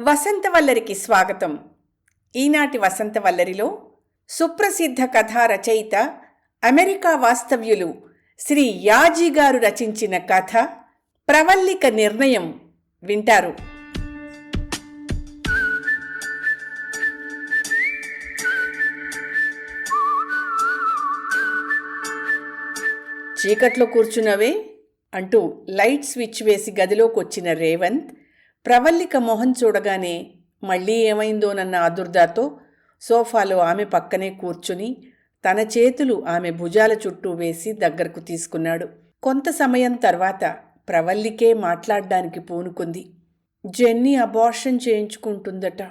వసంతవల్లరికి స్వాగతం. ఈనాటి వసంతవల్లరిలో సుప్రసిద్ధ కథా రచయిత అమెరికా వాస్తవ్యులు శ్రీ యాజీ గారు రచించిన కథ ప్రవల్లిక నిర్ణయం వింటారు. చీకట్లో కూర్చున్నవే అంటూ లైట్ స్విచ్ వేసి గదిలోకి వచ్చిన రేవంత్ ప్రవల్లిక మొహం చూడగానే మళ్ళీ ఏమైందోనన్న ఆదుర్దాతో సోఫాలో ఆమె పక్కనే కూర్చుని తన చేతులు ఆమె భుజాల చుట్టూ వేసి దగ్గరకు తీసుకున్నాడు. కొంత సమయం తర్వాత ప్రవల్లికే మాట్లాడ్డానికి పూనుకుంది. జెన్నీ అబార్షన్ చేయించుకుంటుందట.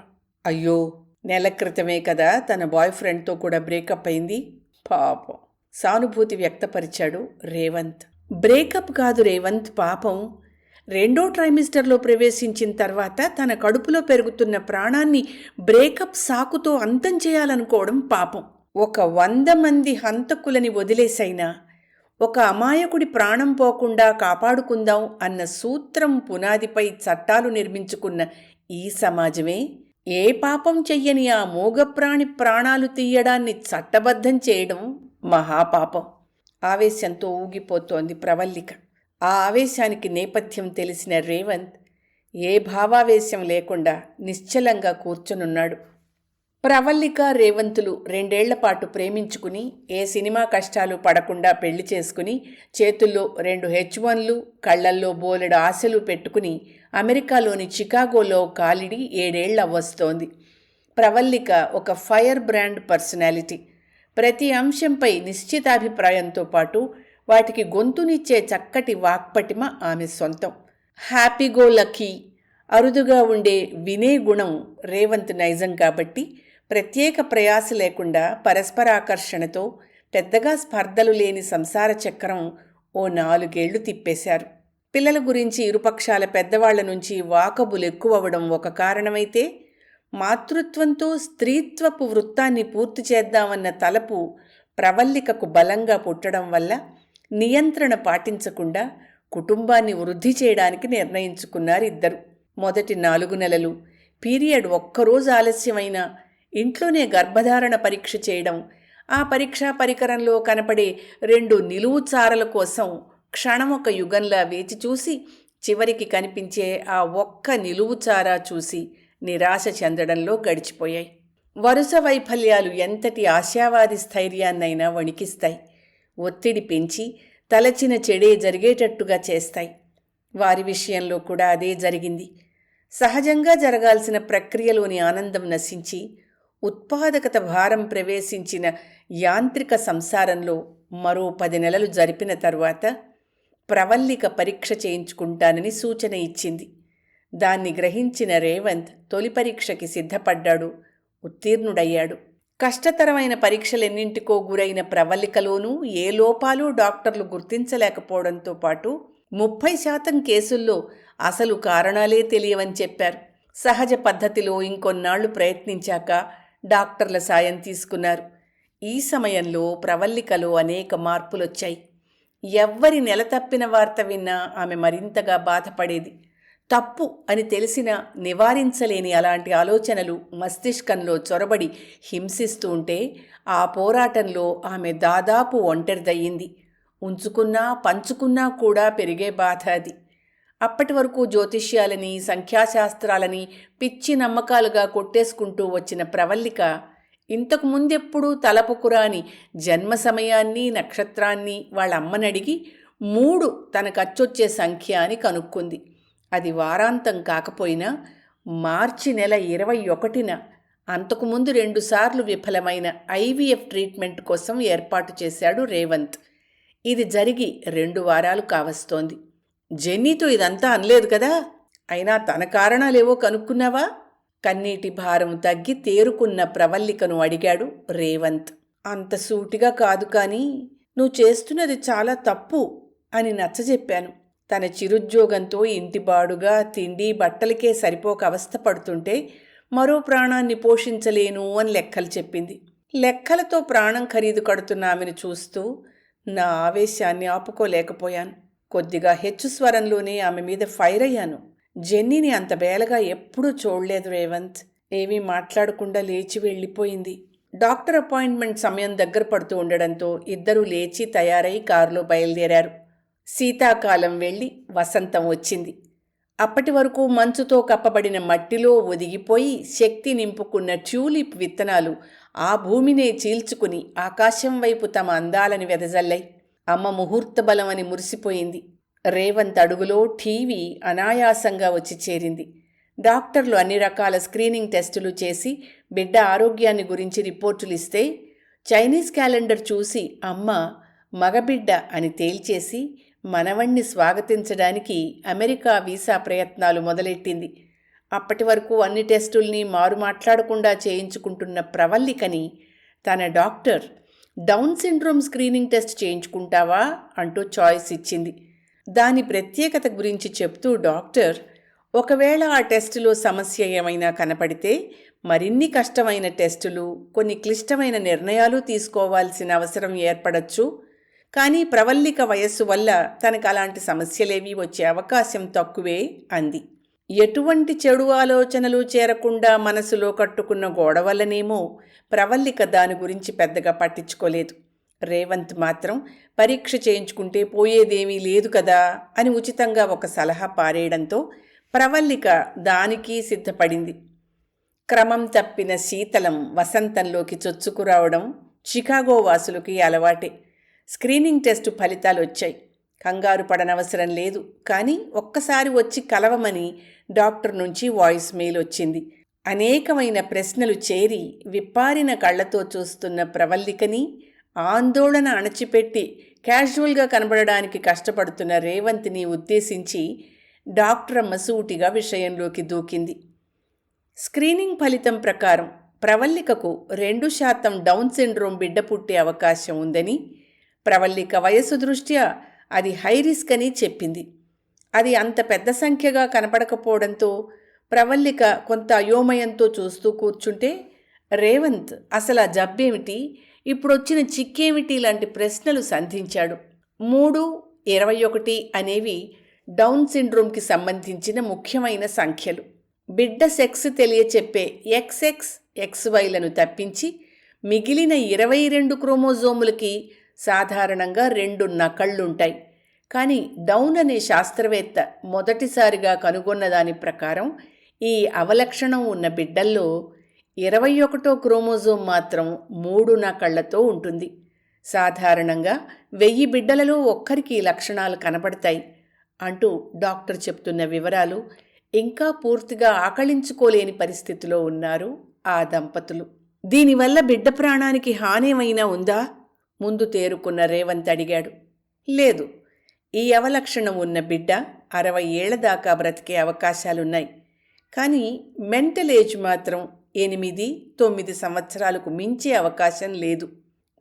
అయ్యో నెల క్రితమే కదా తన బాయ్ ఫ్రెండ్తో కూడా బ్రేకప్ అయింది. పాపం సానుభూతి వ్యక్తపరిచాడు రేవంత్. బ్రేకప్ కాదు రేవంత్ పాపం రెండో ట్రైమిస్టర్లో ప్రవేశించిన తర్వాత తన కడుపులో పెరుగుతున్న ప్రాణాన్ని బ్రేకప్ సాకుతో అంతం చేయాలనుకోవడం పాపం. ఒక వంద మంది హంతకులని వదిలేసైనా ఒక అమాయకుడి ప్రాణం పోకుండా కాపాడుకుందాం అన్న సూత్రం పునాదిపై చట్టాలు నిర్మించుకున్న ఈ సమాజమే ఏ పాపం చెయ్యని ఆ మూగప్రాణి ప్రాణాలు తీయడాన్ని చట్టబద్ధం చేయడం మహాపాపం. ఆవేశంతో ఊగిపోతోంది ప్రవల్లిక. ఆ ఆవేశానికి నేపథ్యం తెలిసిన రేవంత్ ఏ భావావేశం లేకుండా నిశ్చలంగా కూర్చునున్నాడు. ప్రవల్లిక రేవంతులు రెండేళ్ళపాటు ప్రేమించుకుని ఏ సినిమా కష్టాలు పడకుండా పెళ్ళి చేసుకుని చేతుల్లో రెండు హెచ్ వన్లు కళ్ళల్లో బోలెడు ఆశలు పెట్టుకుని అమెరికాలోని చికాగోలో కాలిడి ఏడేళ్ళ వస్తోంది. ప్రవల్లిక ఒక ఫైర్ బ్రాండ్ పర్సనాలిటీ. ప్రతి అంశంపై నిశ్చితాభిప్రాయంతో పాటు వాటికి గొంతునిచ్చే చక్కటి వాక్పటిమ ఆమె సొంతం. Happy go lucky. అరుదుగా ఉండే వినే గుణం రేవంత్ నైజం కాబట్టి ప్రత్యేక ప్రయాస లేకుండా పరస్పరాకర్షణతో పెద్దగా స్పర్ధలు లేని సంసార చక్రం ఓ నాలుగేళ్ళు తిప్పేశారు. పిల్లల గురించి ఇరుపక్షాల పెద్దవాళ్ళ నుంచి వాకబులు ఎక్కువవడం ఒక కారణమైతే మాతృత్వంతో స్త్రీత్వపు వృత్తాన్ని పూర్తి చేద్దామన్న తలపు ప్రవల్లికకు బలంగా పుట్టడం వల్ల నియంత్రణ పాటించకుండా కుటుంబాన్ని వృద్ధి చేయడానికి నిర్ణయించుకున్నారు ఇద్దరు. మొదటి నాలుగు నెలలు పీరియడ్ ఒక్కరోజు ఆలస్యమైనా ఇంట్లోనే గర్భధారణ పరీక్ష చేయడం ఆ పరీక్షా పరికరంలో కనపడే రెండు నిలువు చారల కోసం క్షణం ఒక యుగంలా వేచి చూసి చివరికి కనిపించే ఆ ఒక్క నిలువు చారా చూసి నిరాశ చెందడంలో గడిచిపోయాయి. వరుస వైఫల్యాలు ఎంతటి ఆశావాది స్థైర్యాన్నైనా వణికిస్తాయి. ఒత్తిడి పెంచి తలచిన చెడే జరిగేటట్టుగా చేస్తాయి. వారి విషయంలో కూడా అదే జరిగింది. సహజంగా జరగాల్సిన ప్రక్రియలోని ఆనందం నశించి ఉత్పాదకత భారం ప్రవేశించిన యాంత్రిక సంసారంలో మరో పది నెలలు జరిపిన తరువాత ప్రవల్లిక పరీక్ష చేయించుకుంటానని సూచన ఇచ్చింది. దాన్ని గ్రహించిన రేవంత్ తొలి పరీక్షకి సిద్ధపడ్డాడు ఉత్తీర్ణుడయ్యాడు. కష్టతరమైన పరీక్షలెన్నింటికో గురైన ప్రవల్లికలోనూ ఏ లోపాలు డాక్టర్లు గుర్తించలేకపోవడంతో పాటు ముప్పై శాతం కేసుల్లో అసలు కారణాలే తెలియవని చెప్పారు. సహజ పద్ధతిలో ఇంకొన్నాళ్ళు ప్రయత్నించాక డాక్టర్ల సాయం తీసుకున్నారు. ఈ సమయంలో ప్రవల్లికలో అనేక మార్పులొచ్చాయి. ఎవ్వరి నెల తప్పిన వార్త విన్నా ఆమె మరింతగా బాధపడేది. తప్పు అని తెలిసిన నివారించలేని అలాంటి ఆలోచనలు మస్తిష్కంలో చొరబడి హింసిస్తూ ఉంటే ఆ పోరాటంలో ఆమె దాదాపు ఒంటరిదయ్యింది. ఉంచుకున్నా పంచుకున్నా కూడా పెరిగే బాధ అది. అప్పటి వరకు జ్యోతిష్యాలని సంఖ్యాశాస్త్రాలని పిచ్చి నమ్మకాలుగా కొట్టేసుకుంటూ వచ్చిన ప్రవల్లిక ఇంతకు ముందెప్పుడూ తలపుకురాని జన్మ సమయాన్ని నక్షత్రాన్ని వాళ్ళమ్మనడిగి మూడు తనకచ్చొచ్చే సంఖ్య అని కనుక్కుంది. అది వారాంతం కాకపోయినా మార్చి నెల ఇరవై ఒకటిన అంతకుముందు రెండుసార్లు విఫలమైన ఐవీఎఫ్ ట్రీట్మెంట్ కోసం ఏర్పాటు చేశాడు రేవంత్. ఇది జరిగి రెండు వారాలు కావస్తోంది. జెన్నీతో ఇదంతా అనలేదు కదా? అయినా తన కారణాలేవో కనుక్కున్నావా? కన్నీటి భారం తగ్గి తేరుకున్న ప్రవల్లికను అడిగాడు రేవంత్. అంత సూటిగా కాదు కానీ నువ్వు చేస్తున్నది చాలా తప్పు అని నచ్చజెప్పాను. తన చిరుద్యోగంతో ఇంటిబాడుగా తిండి బట్టలకే సరిపోక అవస్థ పడుతుంటే మరో ప్రాణాన్ని పోషించలేను అని లెక్కలు చెప్పింది. లెక్కలతో ప్రాణం ఖరీదు కడుతున్న ఆమెను చూస్తూ నా ఆవేశాన్ని ఆపుకోలేకపోయాను. కొద్దిగా హెచ్చు స్వరంలోనే ఆమె మీద ఫైర్ అయ్యాను. జెన్నీని అంత బేలగా ఎప్పుడూ చూడలేదు రేవంత్. ఏమీ మాట్లాడకుండా లేచి వెళ్ళిపోయింది. డాక్టర్ అపాయింట్మెంట్ సమయం దగ్గర పడుతూ ఉండడంతో ఇద్దరూ లేచి తయారై కారులో బయలుదేరారు. శీతాకాలం వెళ్ళి వసంతం వచ్చింది. అప్పటి వరకు మంచుతో కప్పబడిన మట్టిలో ఒదిగిపోయి శక్తి నింపుకున్న ట్యూలిప్ విత్తనాలు ఆ భూమినే చీల్చుకుని ఆకాశం వైపు తమ అందాలని వెదజల్లాయి అమ్మ ముహూర్త బలమని మురిసిపోయింది. రేవంత్ అడుగులో టీవీ అనాయాసంగా వచ్చి చేరింది. డాక్టర్లు అన్ని రకాల స్క్రీనింగ్ టెస్టులు చేసి బిడ్డ ఆరోగ్యాన్ని గురించి రిపోర్టులు ఇస్తే చైనీస్ క్యాలెండర్ చూసి అమ్మ మగబిడ్డ అని తేల్చేసి మనవణ్ణి స్వాగతించడానికి అమెరికా వీసా ప్రయత్నాలు మొదలెట్టింది. అప్పటి వరకు అన్ని టెస్టుల్ని మారు మాట్లాడకుండా చేయించుకుంటున్న ప్రవల్లికని తన doctor Down syndrome screening test చేయించుకుంటావా అంటూ చాయిస్ ఇచ్చింది. దాని ప్రత్యేకత గురించి చెప్తూ డాక్టర్ ఒకవేళ ఆ టెస్టులో సమస్య ఏమైనా కనపడితే మరిన్ని కష్టమైన టెస్టులు కొన్ని క్లిష్టమైన నిర్ణయాలు తీసుకోవాల్సిన అవసరం ఏర్పడచ్చు కానీ ప్రవల్లిక వయస్సు వల్ల తనకు అలాంటి సమస్యలేవీ వచ్చే అవకాశం తక్కువే అంది. ఎటువంటి చెడు ఆలోచనలు చేరకుండా మనసులో కట్టుకున్న గోడ వల్లనేమో ప్రవల్లిక దాని గురించి పెద్దగా పట్టించుకోలేదు. రేవంత్ మాత్రం పరీక్ష చేయించుకుంటే పోయేదేమీ లేదు కదా అని ఉచితంగా ఒక సలహా పారేయడంతో ప్రవల్లిక దానికి సిద్ధపడింది. క్రమం తప్పిన శీతలం వసంతంలోకి చొచ్చుకురావడం చికాగో వాసులకి అలవాటే. స్క్రీనింగ్ టెస్టు ఫలితాలు వచ్చాయి కంగారు పడనవసరం లేదు. కానీ ఒక్కసారి వచ్చి కలవమని డాక్టర్ నుంచి వాయిస్ మెయిల్ వచ్చింది. అనేకమైన ప్రశ్నలు చేరి విప్పారిన కళ్ళతో చూస్తున్న ప్రవల్లికని ఆందోళన అణచిపెట్టి క్యాజువల్గా కనబడడానికి కష్టపడుతున్న రేవంత్ని ఉద్దేశించి డాక్టర్ మసూటిగా విషయంలోకి దూకింది. స్క్రీనింగ్ ఫలితం ప్రకారం ప్రవల్లికకు రెండు శాతం డౌన్ సిండ్రోమ్ బిడ్డ పుట్టే అవకాశం ఉందని ప్రవల్లిక వయస్సు దృష్ట్యా అది హై రిస్క్ అని చెప్పింది. అది అంత పెద్ద సంఖ్యగా కనపడకపోవడంతో ప్రవల్లిక కొంత అయోమయంతో చూస్తూ కూర్చుంటే రేవంత్ అసలు ఆ జబ్బేమిటి? ఇప్పుడొచ్చిన చిక్కేమిటి? లాంటి ప్రశ్నలు సంధించాడు. మూడు ఇరవై ఒకటి అనేవి డౌన్ సిండ్రోమ్కి సంబంధించిన ముఖ్యమైన సంఖ్యలు. బిడ్డ సెక్స్ తెలియచెప్పే ఎక్స్ఎక్స్ ఎక్స్వైలను తప్పించి మిగిలిన ఇరవై రెండు క్రోమోజోములకి సాధారణంగా రెండు నకళ్ళుంటాయి. కానీ డౌన్ అనే శాస్త్రవేత్త మొదటిసారిగా కనుగొన్న దాని ప్రకారం ఈ అవలక్షణం ఉన్న బిడ్డల్లో ఇరవై ఒకటో క్రోమోజోమ్ మాత్రం మూడు నకళ్ళతో ఉంటుంది. సాధారణంగా వెయ్యి బిడ్డలలో ఒక్కరికి ఈ లక్షణాలు కనపడతాయి అంటూ డాక్టర్ చెప్తున్న వివరాలు ఇంకా పూర్తిగా ఆకళించుకోలేని పరిస్థితిలో ఉన్నారు ఆ దంపతులు. దీనివల్ల బిడ్డ ప్రాణానికి హానేమైనా ఉందా? ముందు తేరుకున్న రేవంత్ అడిగాడు. లేదు ఈ అవలక్షణం ఉన్న బిడ్డ అరవై ఏళ్ళ దాకా బ్రతికే అవకాశాలున్నాయి. కానీ మెంటల్ ఏజ్ మాత్రం ఎనిమిది తొమ్మిది సంవత్సరాలకు మించే అవకాశం లేదు.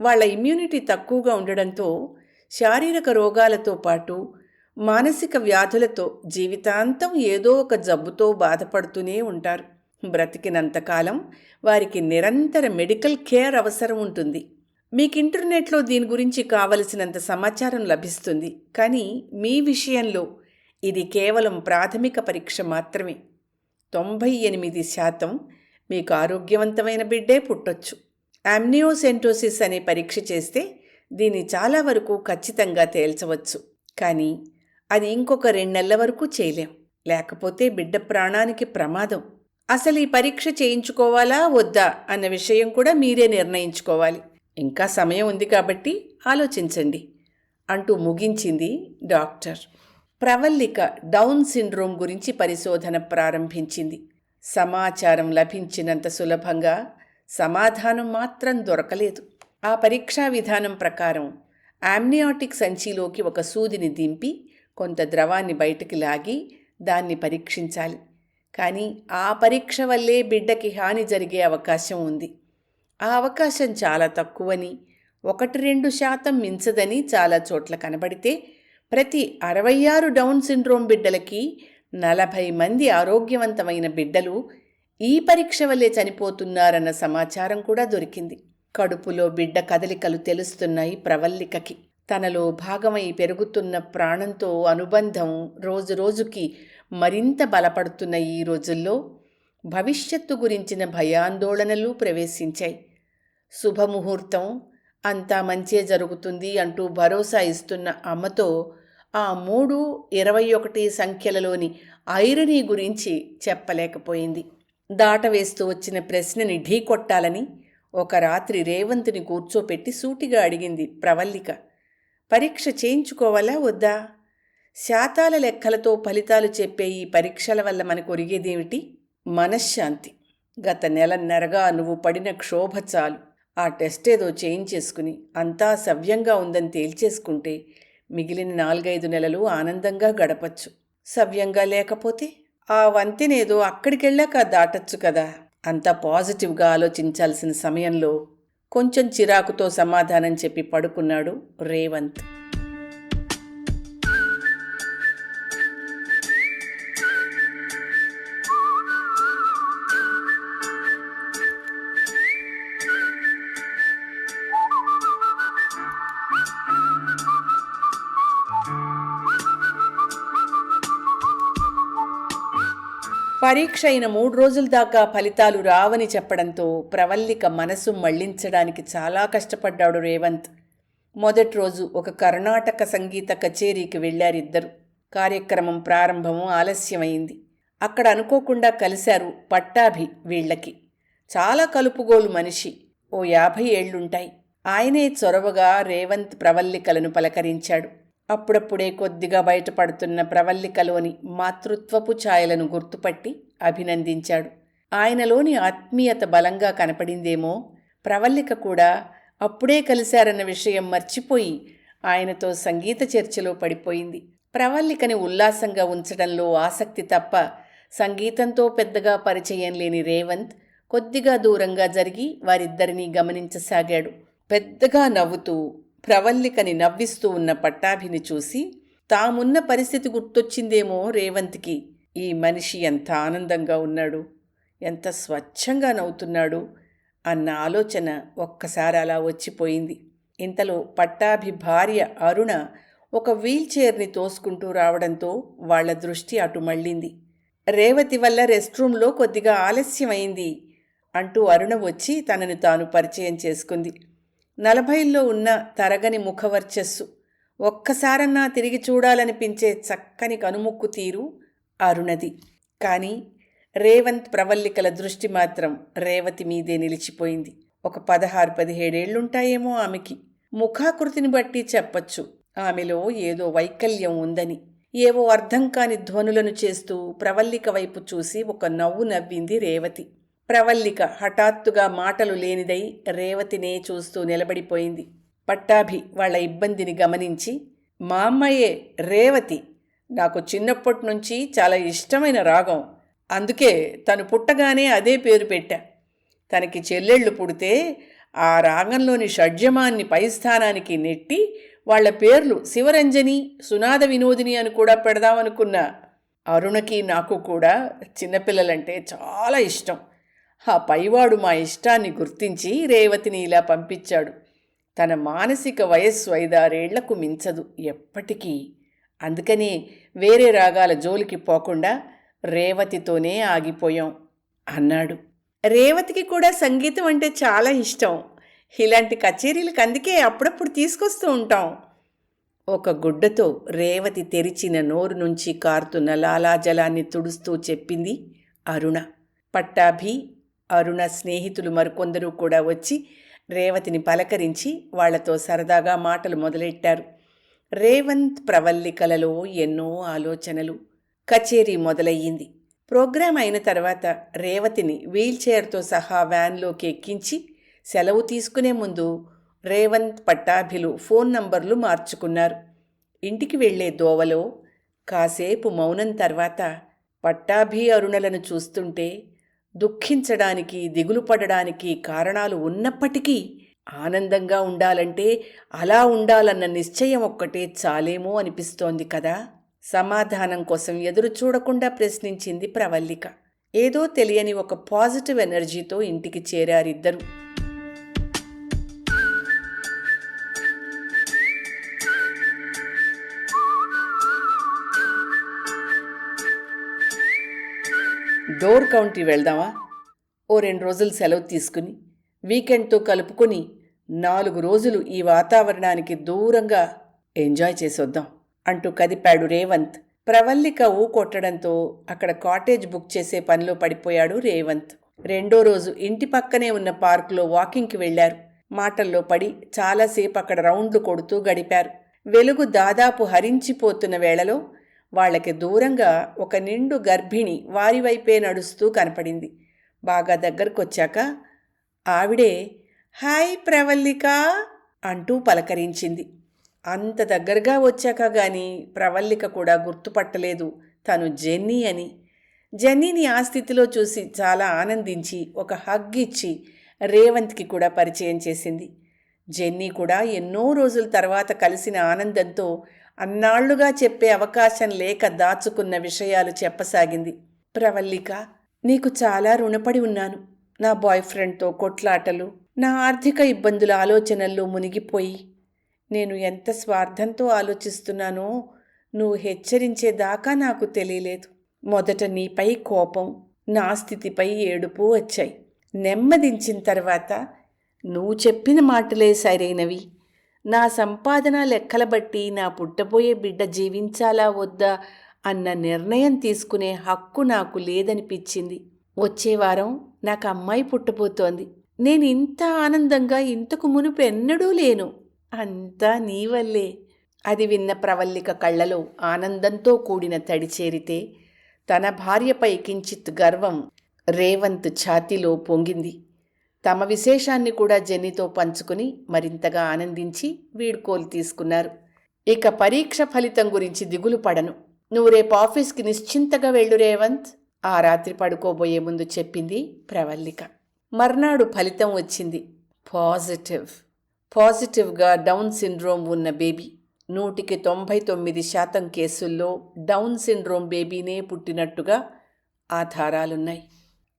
వాళ్ళ ఇమ్యూనిటీ తక్కువగా ఉండడంతో శారీరక రోగాలతో పాటు మానసిక వ్యాధులతో జీవితాంతం ఏదో ఒక జబ్బుతో బాధపడుతూనే ఉంటారు. బ్రతికినంతకాలం వారికి నిరంతర మెడికల్ కేర్ అవసరం ఉంటుంది. మీకు ఇంటర్నెట్లో దీని గురించి కావలసినంత సమాచారం లభిస్తుంది. కానీ మీ విషయంలో ఇది కేవలం ప్రాథమిక పరీక్ష మాత్రమే. తొంభై ఎనిమిది శాతం మీకు ఆరోగ్యవంతమైన బిడ్డే పుట్టొచ్చు. అమ్నియోసెంటోసిస్ అనే పరీక్ష చేస్తే దీన్ని చాలా వరకు ఖచ్చితంగా తేల్చవచ్చు. కానీ అది ఇంకొక రెండు నెలల వరకు చేయలేం. లేకపోతే బిడ్డ ప్రాణానికి ప్రమాదం. అసలు ఈ పరీక్ష చేయించుకోవాలా వద్దా అన్న విషయం కూడా మీరే నిర్ణయించుకోవాలి. ఇంకా సమయం ఉంది కాబట్టి ఆలోచించండి అంటూ ముగించింది డాక్టర్. ప్రవల్లిక డౌన్ సిండ్రోమ్ గురించి పరిశోధన ప్రారంభించింది. సమాచారం లభించినంత సులభంగా సమాధానం మాత్రం దొరకలేదు. ఆ పరీక్షా విధానం ప్రకారం ఆమ్నియాటిక్ సంచిలోకి ఒక సూదిని దింపి కొంత ద్రవాన్ని బయటికి లాగి దాన్ని పరీక్షించాలి. కానీ ఆ పరీక్ష వల్లే బిడ్డకి హాని జరిగే అవకాశం ఉంది. ఆ అవకాశం చాలా తక్కువని ఒకటి రెండు శాతం మించదని చాలా చోట్ల కనబడితే ప్రతి అరవై ఆరు డౌన్ సిండ్రోమ్ బిడ్డలకి నలభై మంది ఆరోగ్యవంతమైన బిడ్డలు ఈ పరీక్ష వల్లే చనిపోతున్నారన్న సమాచారం కూడా దొరికింది. కడుపులో బిడ్డ కదలికలు తెలుస్తున్నాయి ప్రవల్లికకి. తనలో భాగమై పెరుగుతున్న ప్రాణంతో అనుబంధం రోజు రోజుకి మరింత బలపడుతున్న ఈ రోజుల్లో భవిష్యత్తు గురించిన భయాందోళనలు ప్రవేశించాయి. శుభముహూర్తం అంతా మంచే జరుగుతుంది అంటూ భరోసా ఇస్తున్న అమ్మతో ఆ మూడు ఇరవై ఒకటి సంఖ్యలలోని ఐరనీ గురించి చెప్పలేకపోయింది. దాటవేస్తూ వచ్చిన ప్రశ్నని ఢీకొట్టాలని ఒక రాత్రి రేవంత్ని కూర్చోపెట్టి సూటిగా అడిగింది ప్రవల్లిక. పరీక్ష చేయించుకోవాలా వద్దా? శాతాల లెక్కలతో ఫలితాలు చెప్పే ఈ పరీక్షల వల్ల మనకు ఒరిగేదేమిటి? మనశ్శాంతి. గత నెలన్నరగా నువ్వు పడిన క్షోభ చాలు. ఆ టెస్ట్ ఏదో చేయించేసుకుని అంతా సవ్యంగా ఉందని తేల్చేసుకుంటే మిగిలిన నాలుగైదు నెలలు ఆనందంగా గడపచ్చు. సవ్యంగా లేకపోతే ఆ వంతెనేదో అక్కడికెళ్ళాక దాటచ్చు కదా. అంత పాజిటివ్గా ఆలోచించాల్సిన సమయంలో కొంచెం చిరాకుతో సమాధానం చెప్పి పడుకున్నాడు రేవంత్. పరీక్ష అయిన మూడు రోజుల దాకా ఫలితాలు రావని చెప్పడంతో ప్రవల్లిక మనసు మళ్ళించడానికి చాలా కష్టపడ్డాడు రేవంత్. మొదటి రోజు ఒక కర్ణాటక సంగీత కచేరీకి వెళ్ళారిద్దరు. కార్యక్రమం ప్రారంభము ఆలస్యమైంది. అక్కడ అనుకోకుండా కలిశారు పట్టాభి వీళ్ళకి. చాలా కలుపుగోలు మనిషి. ఓ యాభై ఏళ్ళుంటాయి ఆయనే చొరవగా రేవంత్ ప్రవల్లికలను పలకరించాడు. అప్పుడప్పుడే కొద్దిగా బయటపడుతున్న ప్రవల్లికలోని మాతృత్వపు ఛాయలను గుర్తుపట్టి అభినందించాడు. ఆయనలోని ఆత్మీయత బలంగా కనపడిందేమో ప్రవల్లిక కూడా అప్పుడే కలిశారన్న విషయం మర్చిపోయి ఆయనతో సంగీత చర్చలో పడిపోయింది. ప్రవల్లికని ఉల్లాసంగా ఉంచడంలో ఆసక్తి తప్ప సంగీతంతో పెద్దగా పరిచయం లేని రేవంత్ కొద్దిగా దూరంగా జరిగి వారిద్దరినీ గమనించసాగాడు. పెద్దగా నవ్వుతూ ప్రవల్లికని నవ్విస్తూ ఉన్న పట్టాభిని చూసి తామున్న పరిస్థితి గుర్తొచ్చిందేమో రేవంత్కి. ఈ మనిషి ఎంత ఆనందంగా ఉన్నాడు. ఎంత స్వచ్ఛంగా నవ్వుతున్నాడు అన్న ఆలోచన ఒక్కసారి అలా వచ్చిపోయింది. ఇంతలో పట్టాభి భార్య అరుణ ఒక వీల్చైర్ని తోసుకుంటూ రావడంతో వాళ్ళ దృష్టి అటు మళ్ళింది. రేవతి వల్ల రెస్ట్ రూమ్లో కొద్దిగా ఆలస్యమైంది అంటూ అరుణ వచ్చి తనను తాను పరిచయం చేసుకుంది. నలభైల్లో ఉన్న తరగని ముఖవర్చస్సు. ఒక్కసారన్నా తిరిగి చూడాలనిపించే చక్కని కనుముక్కు తీరు అరుణది. కానీ రేవంత్ ప్రవల్లికల దృష్టి మాత్రం రేవతి మీదే నిలిచిపోయింది. ఒక పదహారు పదిహేడేళ్ళుంటాయేమో ఆమెకి. ముఖాకృతిని బట్టి చెప్పచ్చు. ఆమెలో ఏదో వైకల్యం ఉందని. ఏవో అర్థం కాని ధ్వనులను చేస్తూ ప్రవల్లిక వైపు చూసి ఒక నవ్వు నవ్వింది రేవతి. ప్రవల్లిక హఠాత్తుగా మాటలు లేనిదై రేవతినే చూస్తూ నిలబడిపోయింది. పట్టాభి వాళ్ళ ఇబ్బందిని గమనించి మా అమ్మాయే రేవతి! నాకు చిన్నప్పటి నుంచి చాలా ఇష్టమైన రాగం. అందుకే తను పుట్టగానే అదే పేరు పెట్టా. తనకి చెల్లెళ్ళు పుడితే ఆ రాగంలోని షడ్జమాన్ని పై స్థానానికి నెట్టి వాళ్ళ పేర్లు శివరంజని సునాద వినోదిని అని కూడా పెడదామనుకున్నా. అరుణకి నాకు కూడా చిన్నపిల్లలంటే చాలా ఇష్టం. ఆ పైవాడు మా ఇష్టాన్ని గుర్తించి రేవతిని ఇలా పంపించాడు. తన మానసిక వయస్సు ఐదారేళ్ళకు మించదు ఎప్పటికీ. అందుకని వేరే రాగాల జోలికి పోకుండా రేవతితోనే ఆగిపోయాం అన్నాడు. రేవతికి కూడా సంగీతం అంటే చాలా ఇష్టం. ఇలాంటి కచేరీలకు అందుకే అప్పుడప్పుడు తీసుకొస్తూ ఉంటాం. ఒక గుడ్డతో రేవతి తెరిచిన నోరు నుంచి కారుతున్న లాలాజలాన్ని తుడుస్తూ చెప్పింది అరుణ. పట్టాభి అరుణ స్నేహితులు మరికొందరు కూడా వచ్చి రేవతిని పలకరించి వాళ్ళతో సరదాగా మాటలు మొదలెట్టారు. రేవంత్ ప్రవల్లికలలో ఎన్నో ఆలోచనలు. కచేరీ మొదలయ్యింది. ప్రోగ్రాం అయిన తర్వాత రేవతిని వీల్చైర్తో సహా వ్యాన్లోకి ఎక్కించి సెలవు తీసుకునే ముందు రేవంత్ పట్టాభిలు ఫోన్ నంబర్లు మార్చుకున్నారు. ఇంటికి వెళ్ళే దోవలో కాసేపు మౌనం తర్వాత పట్టాభి అరుణలను చూస్తుంటే దుఃఖించడానికి దిగులు పడడానికి కారణాలు ఉన్నప్పటికీ ఆనందంగా ఉండాలంటే అలా ఉండాలన్న నిశ్చయం ఒక్కటే చాలేమో అనిపిస్తోంది కదా. సమాధానం కోసం ఎదురు చూడకుండా ప్రశ్నించింది ప్రవల్లిక. ఏదో తెలియని ఒక పాజిటివ్ ఎనర్జీతో ఇంటికి చేరారిద్దరు. డోర్ కౌంటీ వెళ్దామా? ఓ రెండు రోజులు సెలవు తీసుకుని వీకెండ్తో కలుపుకొని నాలుగు రోజులు ఈ వాతావరణానికి దూరంగా ఎంజాయ్ చేసొద్దాం అంటూ కదిపాడు రేవంత్. ప్రవల్లిక ఊ కొట్టడంతో అక్కడ కాటేజ్ బుక్ చేసే పనిలో పడిపోయాడు రేవంత్. రెండో రోజు ఇంటి పక్కనే ఉన్న పార్కులో వాకింగ్కి వెళ్ళారు మాటల్లో పడి చాలాసేపు అక్కడ రౌండ్లు కొడుతూ గడిపారు. వెలుగు దాదాపు హరించిపోతున్న వేళలో వాళ్ళకి దూరంగా ఒక నిండు గర్భిణి వారి వైపే నడుస్తూ కనపడింది. బాగా దగ్గరకొచ్చాక ఆవిడే హాయ్ ప్రవల్లిక అంటూ పలకరించింది. అంత దగ్గరగా వచ్చాక గాని ప్రవల్లిక కూడా గుర్తుపట్టలేదు. తను జెన్నీ అని. జెన్నీని ఆ స్థితిలో చూసి చాలా ఆనందించి ఒక హగ్ ఇచ్చి రేవంత్కి కూడా పరిచయం చేసింది. జెన్నీ కూడా ఎన్నో రోజుల తర్వాత కలిసిన ఆనందంతో అన్నాళ్ళుగా చెప్పే అవకాశం లేక దాచుకున్న విషయాలు చెప్పసాగింది. ప్రవల్లిక నీకు చాలా రుణపడి ఉన్నాను. నా బాయ్ ఫ్రెండ్తో కొట్లాటలు నా ఆర్థిక ఇబ్బందుల ఆలోచనల్లో మునిగిపోయి. నేను ఎంత స్వార్థంతో ఆలోచిస్తున్నానో నువ్వు హెచ్చరించేదాకా నాకు తెలియలేదు. మొదట నీపై కోపం నా స్థితిపై ఏడుపు వచ్చాయి. నెమ్మదించిన తర్వాత నువ్వు చెప్పిన మాటలే సరైనవి. నా సంపాదన లెక్కల బట్టి నా పుట్టబోయే బిడ్డ జీవించాలా వద్దా అన్న నిర్ణయం తీసుకునే హక్కు నాకు లేదనిపించింది. వచ్చే వారం నాకు అమ్మాయి పుట్టబోతోంది. నేను ఇంత ఆనందంగా ఇంతకు మునుపు ఎన్నడూ లేను. అంతా నీ వల్లే. అది విన్న ప్రవల్లిక కళ్ళలో ఆనందంతో కూడిన తడి చేరితే తన భార్యపై కించిత్ గర్వం రేవంత్ ఛాతీలో పొంగింది. తమ విశేషాన్ని కూడా జెన్నీతో పంచుకుని మరింతగా ఆనందించి వీడ్కోలు తీసుకున్నారు. ఇక పరీక్ష ఫలితం గురించి దిగులు పడను. నువ్వు రేపు ఆఫీస్కి నిశ్చింతగా వెళ్ళు రేవంత్! ఆ రాత్రి పడుకోబోయే ముందు చెప్పింది ప్రవల్లిక. మర్నాడు ఫలితం వచ్చింది. పాజిటివ్. పాజిటివ్గా డౌన్ సిండ్రోమ్ ఉన్న బేబీ నూటికి తొంభై తొమ్మిది శాతం కేసుల్లో డౌన్ సిండ్రోమ్ బేబీనే పుట్టినట్టుగా ఆధారాలున్నాయి.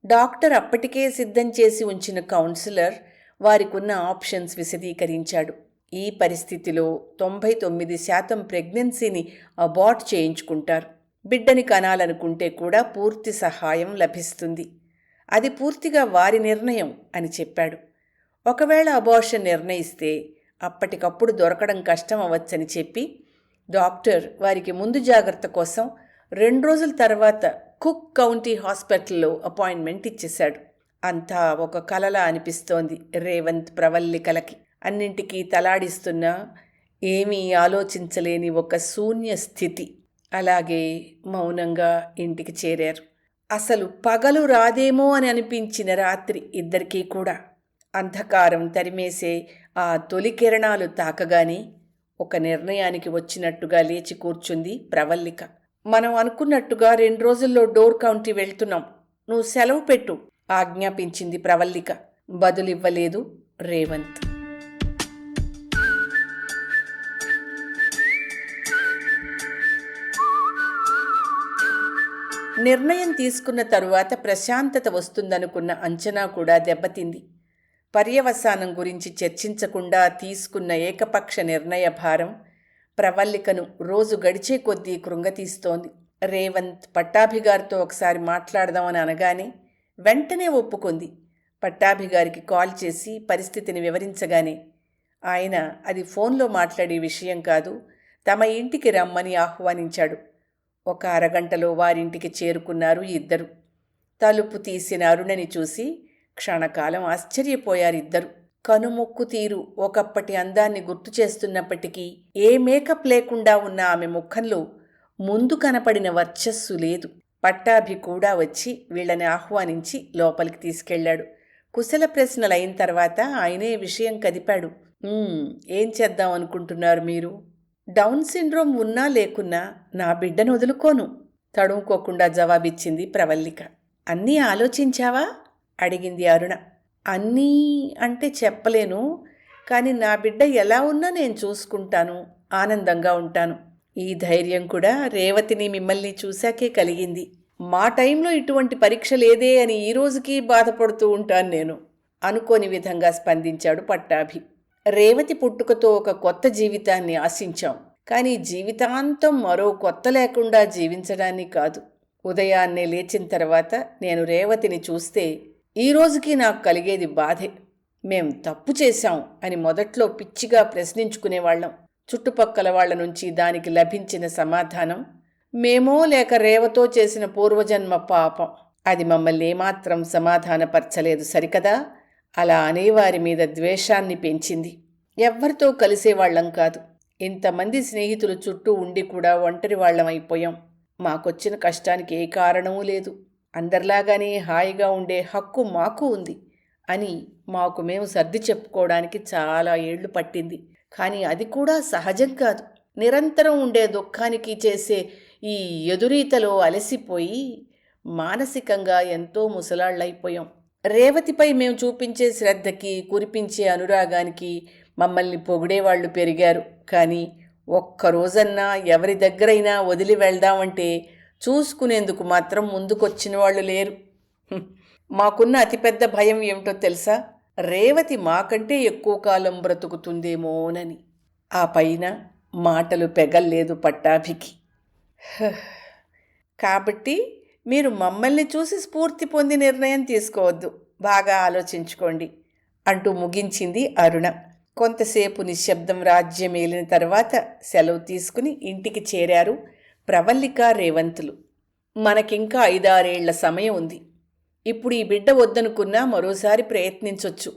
డాక్టర్ అప్పటికే సిద్ధం చేసి ఉంచిన కౌన్సిలర్ వారికున్న ఆప్షన్స్ విశదీకరించాడు. ఈ పరిస్థితిలో తొంభై తొమ్మిది శాతం ప్రెగ్నెన్సీని అబార్ట్ చేయించుకుంటారు. బిడ్డని కనాలనుకుంటే కూడా పూర్తి సహాయం లభిస్తుంది. అది పూర్తిగా వారి నిర్ణయం అని చెప్పాడు. ఒకవేళ అబార్షన్ నిర్ణయిస్తే అప్పటికప్పుడు దొరకడం కష్టం అవ్వచ్చని చెప్పి డాక్టర్ వారికి ముందు జాగ్రత్త కోసం రెండు రోజుల తర్వాత కుక్ కౌంటీ హాస్పిటల్లో అపాయింట్మెంట్ ఇచ్చేశాడు. అంతా ఒక కలలా అనిపిస్తోంది రేవంత్ ప్రవల్లికలకి. అన్నింటికీ తలాడిస్తున్న ఏమీ ఆలోచించలేని ఒక శూన్య స్థితి. అలాగే మౌనంగా ఇంటికి చేరారు. అసలు పగలు రాదేమో అని అనిపించిన రాత్రి ఇద్దరికీ కూడా. అంధకారం తరిమేసే ఆ తొలి కిరణాలు తాకగానే ఒక నిర్ణయానికి వచ్చినట్టుగా లేచి కూర్చుంది ప్రవల్లిక. మనం అనుకున్నట్టుగా రెండు రోజుల్లో డోర్ కౌంటీ వెళ్తున్నాం. నువ్వు సెలవు పెట్టు ఆజ్ఞాపించింది ప్రవల్లిక. బదులివ్వలేదు రేవంత్. నిర్ణయం తీసుకున్న తరువాత ప్రశాంతత వస్తుందనుకున్న అంచనా కూడా దెబ్బతింది. పర్యవసానం గురించి చర్చించకుండా తీసుకున్న ఏకపక్ష నిర్ణయ భారం ప్రవల్లికను రోజు గడిచే కొద్దీ కృంగతీస్తోంది. రేవంత్ పట్టాభిగారితో ఒకసారి మాట్లాడదామని అనగానే వెంటనే ఒప్పుకుంది. పట్టాభిగారికి కాల్ చేసి పరిస్థితిని వివరించగానే ఆయన అది ఫోన్లో మాట్లాడే విషయం కాదు తమ ఇంటికి రమ్మని ఆహ్వానించాడు. ఒక అరగంటలో వారింటికి చేరుకున్నారు ఇద్దరు. తలుపు తీసిన అరుణని చూసి క్షణకాలం ఆశ్చర్యపోయారిద్దరు. కనుముక్కు తీరు ఒకప్పటి అందాన్ని గుర్తు చేస్తున్నప్పటికీ ఏ మేకప్ లేకుండా ఉన్న ఆమె ముఖంలో ముందు కనపడిన వర్చస్సు లేదు. పట్టాభి కూడా వచ్చి వీళ్ళని ఆహ్వానించి లోపలికి తీసుకెళ్ళాడు కుశల ప్రశ్నలు అయిన తర్వాత ఆయనే విషయం కదిపాడు. ఏం చేద్దాం అనుకుంటున్నారు మీరు? డౌన్ సిండ్రోమ్ ఉన్నా లేకున్నా నా బిడ్డను వదులుకోను తడుముకోకుండా జవాబిచ్చింది ప్రవల్లిక. అన్నీ ఆలోచించావా? అడిగింది అరుణ. అన్నీ అంటే చెప్పలేను కానీ నా బిడ్డ ఎలా ఉన్నా నేను చూసుకుంటాను ఆనందంగా ఉంటాను. ఈ ధైర్యం కూడా రేవతిని మిమ్మల్ని చూశాకే కలిగింది. మా టైంలో ఇటువంటి పరీక్ష లేదే అని ఈ రోజుకి బాధపడుతూ ఉంటాను నేను అనుకోని విధంగా స్పందించాడు పట్టాభి. రేవతి పుట్టుకతో ఒక కొత్త జీవితాన్ని ఆశించాం కానీ జీవితాంతం మరో కొత్త లేకుండా జీవించడాన్ని కాదు. ఉదయాన్నే లేచిన తర్వాత నేను రేవతిని చూస్తే ఈ రోజుకి నాకు కలిగేది బాధే. మేం తప్పు చేశాం అని మొదట్లో పిచ్చిగా ప్రశ్నించుకునేవాళ్ళం చుట్టుపక్కల వాళ్ళ నుంచి దానికి లభించిన సమాధానం మేమో లేక రేవతో చేసిన పూర్వజన్మ పాపం. అది మమ్మల్ని ఏమాత్రం సమాధానపరచలేదు సరికదా? అలా అనేవారి మీద ద్వేషాన్ని పెంచింది. ఎవ్వరితో కలిసేవాళ్ళం కాదు. ఇంతమంది స్నేహితులు చుట్టూ ఉండి కూడా ఒంటరి వాళ్ళం అయిపోయాం. మాకొచ్చిన కష్టానికి ఏ కారణమూ లేదు. అందరిలాగానే హాయిగా ఉండే హక్కు మాకు ఉంది అని మాకు మేము సర్ది చెప్పుకోవడానికి చాలా ఏళ్ళు పట్టింది. కానీ అది కూడా సహజం కాదు. నిరంతరం ఉండే దుఃఖానికి చేసే ఈ ఎదురీతలో అలసిపోయి మానసికంగా ఎంతో ముసలాళ్ళైపోయాం. రేవతిపై మేము చూపించే శ్రద్ధకి కురిపించే అనురాగానికి మమ్మల్ని పొగిడేవాళ్ళు పెరిగారు. కానీ ఒక్కరోజన్నా ఎవరి దగ్గరైనా వదిలి వెళ్దామంటే చూసుకునేందుకు మాత్రం ముందుకొచ్చిన వాళ్ళు లేరు. మాకున్న అతిపెద్ద భయం ఏమిటో తెలుసా? రేవతి మాకంటే ఎక్కువ కాలం బ్రతుకుతుందేమోనని. ఆ పైన మాటలు పెగల్లేదు పట్టాభికి. కాబట్టి మీరు మమ్మల్ని చూసి స్ఫూర్తి పొంది నిర్ణయం తీసుకోవద్దు. బాగా ఆలోచించుకోండి. అంటూ ముగించింది అరుణ. కొంతసేపు నిశ్శబ్దం రాజ్యమేలిన తర్వాత సెలవు తీసుకుని ఇంటికి చేరారు. ప్రవల్లిక రేవంతులు. మనకింకా ఐదారేళ్ళ సమయం ఉంది. ఇప్పుడు ఈ బిడ్డ వద్దనుకున్నా మరోసారి ప్రయత్నించొచ్చు.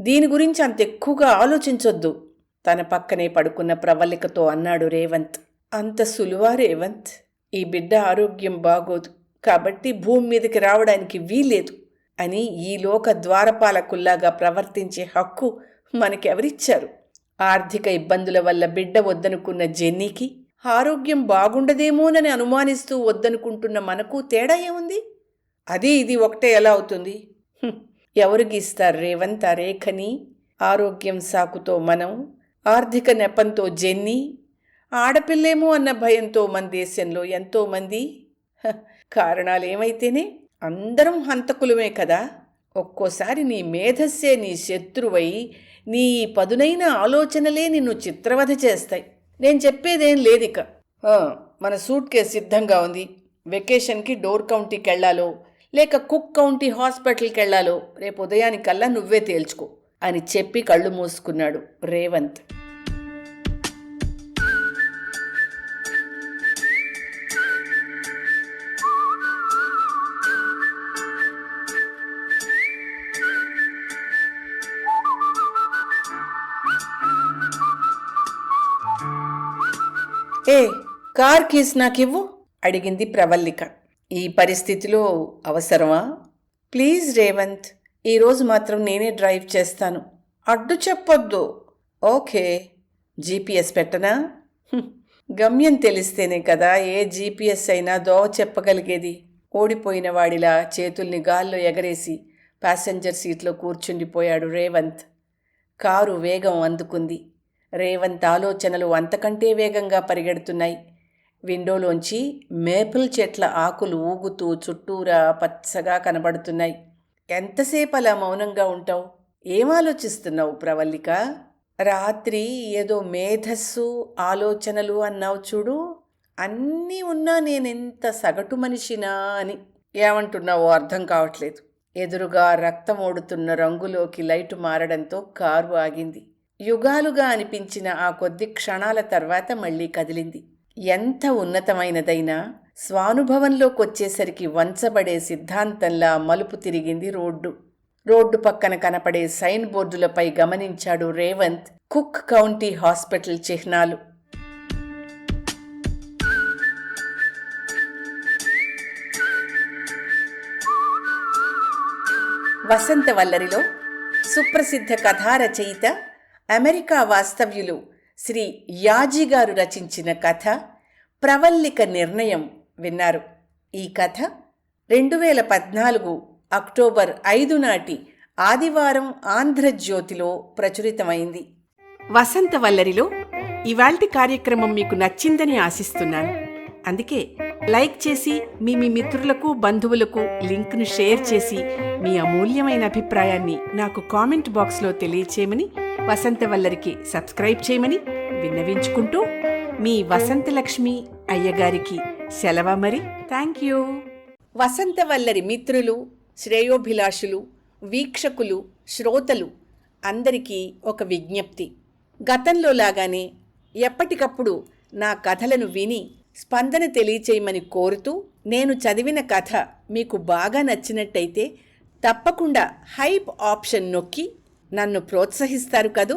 దీని గురించి అంత ఎక్కువగా ఆలోచించొద్దు. తన పక్కనే పడుకున్న ప్రవల్లికతో అన్నాడు రేవంత్. అంత సులువా రేవంత్? ఈ బిడ్డ ఆరోగ్యం బాగోదు. కాబట్టి భూమి మీదకి రావడానికి వీల్లేదు అని ఈ లోక ద్వారపాలకుల్లాగా ప్రవర్తించే హక్కు మనకెవరిచ్చారు? ఆర్థిక ఇబ్బందుల వల్ల బిడ్డ వద్దనుకున్న జెన్నీకి ఆరోగ్యం బాగుండదేమోనని అనుమానిస్తూ వద్దనుకుంటున్న మనకు తేడా ఏముంది? అది ఇది ఒకటే ఎలా అవుతుంది? ఎవరు గీస్తారు రేవంత రేఖని? ఆరోగ్యం సాకుతో మనం ఆర్థిక నెపంతో జెన్ని ఆడపిల్లేమో అన్న భయంతో మన దేశంలో ఎంతోమంది హ, కారణాలు ఏమైతేనే అందరం హంతకులమే కదా? ఒక్కోసారి నీ మేధస్సే నీ శత్రువై నీ పదునైన ఆలోచనలే నిన్ను చిత్రవధ చేస్తాయి. నేను చెప్పేదేం లేదు ఇక మన సూట్ కేసు సిద్ధంగా ఉంది. వెకేషన్కి డోర్ కౌంటీకి వెళ్ళాలో లేక కుక్ కౌంటీ హాస్పిటల్కి వెళ్ళాలో రేపు ఉదయానికల్లా నువ్వే తేల్చుకో అని చెప్పి కళ్ళు మూసుకున్నాడు రేవంత్. ఏ కార్ కీస్ నాకివ్వు? అడిగింది ప్రవల్లిక. ఈ పరిస్థితిలో అవసరమా? ప్లీజ్ రేవంత్ ఈరోజు మాత్రం నేనే డ్రైవ్ చేస్తాను. అడ్డు చెప్పొద్దు. ఓకే. జీపీఎస్ పెట్టనా? గమ్యం తెలిస్తేనే కదా ఏ జీపీఎస్ అయినా దోవ చెప్పగలిగేది. ఓడిపోయిన వాడిలా చేతుల్ని గాల్లో ఎగరేసి ప్యాసింజర్ సీట్లో కూర్చుండిపోయాడు రేవంత్. కారు వేగం అందుకుంది. రేవంత్ ఆలోచనలు అంతకంటే వేగంగా పరిగెడుతున్నాయి. విండోలోంచి మేపుల్ చెట్ల ఆకులు ఊగుతూ చుట్టూరా పచ్చగా కనబడుతున్నాయి. ఎంతసేపు అలా మౌనంగా ఉంటావు? ఏం ఆలోచిస్తున్నావు ప్రవల్లిక? రాత్రి ఏదో మేధస్సు ఆలోచనలు అన్నావు చూడు. అన్నీ ఉన్నా నేనెంత సగటు మనిషినా అని. ఏమంటున్నావో అర్థం కావట్లేదు. ఎదురుగా రక్తం ఓడుతున్న రంగులోకి లైటు మారడంతో కారు ఆగింది. యుగాలుగా అనిపించిన ఆ కొద్ది క్షణాల తర్వాత మళ్ళీ కదిలింది. ఎంత ఉన్నతమైనదైనా స్వానుభవంలోకొచ్చేసరికి వంచబడే సిద్ధాంతంలా మలుపు తిరిగింది రోడ్డు. రోడ్డు పక్కన కనపడే సైన్ బోర్డులపై గమనించాడు రేవంత్ కుక్ కౌంటీ హాస్పిటల్ చిహ్నాలు. వసంత వల్లరిలో సుప్రసిద్ధ కథా రచయిత అమెరికా వాస్తవ్యులు శ్రీ యాజీ గారు రచించిన కథ ప్రవల్లిక నిర్ణయం విన్నారు. ఈ కథ రెండు వేల పద్నాలుగు అక్టోబర్ ఐదు నాటి ఆదివారం ఆంధ్రజ్యోతిలో ప్రచురితమైంది. వసంతవల్లరిలో ఇవాల్టి కార్యక్రమం మీకు నచ్చిందని ఆశిస్తున్నాను. అందుకే లైక్ చేసి మీ మీ మిత్రులకు బంధువులకు లింక్ను షేర్ చేసి మీ అమూల్యమైన అభిప్రాయాన్ని నాకు కామెంట్ బాక్స్లో తెలియచేయమని వసంతవల్లరికి సబ్స్క్రైబ్ చేయమని విన్నవించుకుంటూ మీ వసంతలక్ష్మి అయ్యగారికి సెలవ మరి. థ్యాంక్ యూ వసంతవల్లరి మిత్రులు శ్రేయోభిలాషులు వీక్షకులు శ్రోతలు అందరికీ ఒక విజ్ఞప్తి. గతంలో లాగానే ఎప్పటికప్పుడు నా కథలను విని స్పందన తెలియచేయమని కోరుతూ నేను చదివిన కథ మీకు బాగా నచ్చినట్టయితే తప్పకుండా హైప్ ఆప్షన్ నొక్కి నన్ను ప్రోత్సహిస్తారు కదూ?